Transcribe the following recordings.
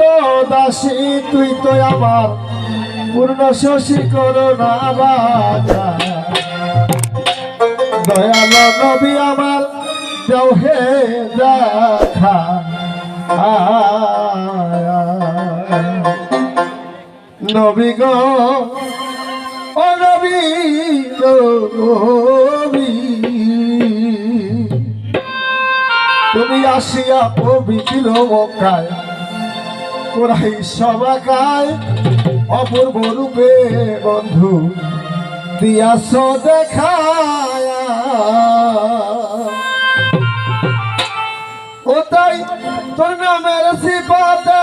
তো দাসী, তুই তো আমার পূর্ণ শশী করোনা দয়াল নবী আমার যাও হে দেখা। নবী গো, ও নবী নবী। তুমি আসিয়া পবিত্র মকায় ওরাই সবাকায় অপূর্ব রূপে বন্ধু। দিয়াস দেখায়। ও তাই তোর নামের সিপাতে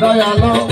দয়ালো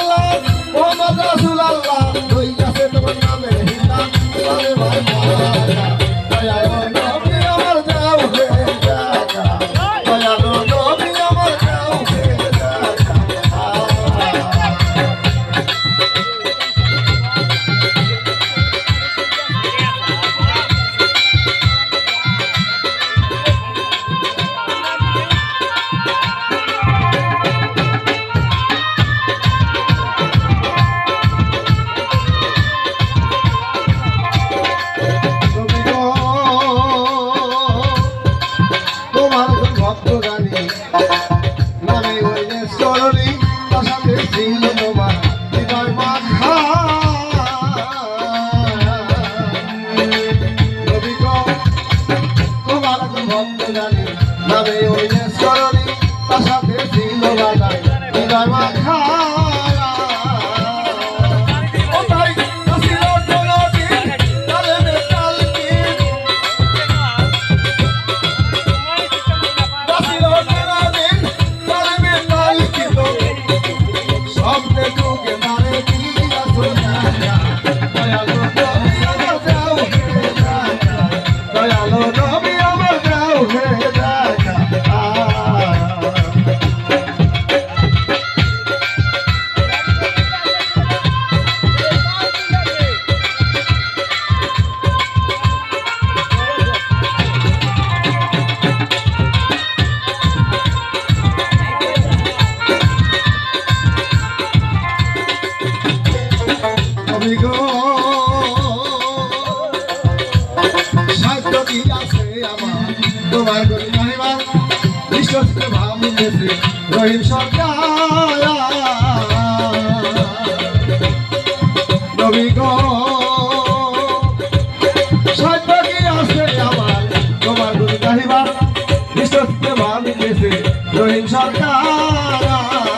Yeah. 我俩都 কি আছে আমার তোমার গরি মাহিবার বিশ্বস্ত ভাবিতেছে রহিম সরকার নবী গো সত্য কি আমার তোমার গরি মাহিবার বিশ্বস্ত ভাবিতেছে রহিম সরকার।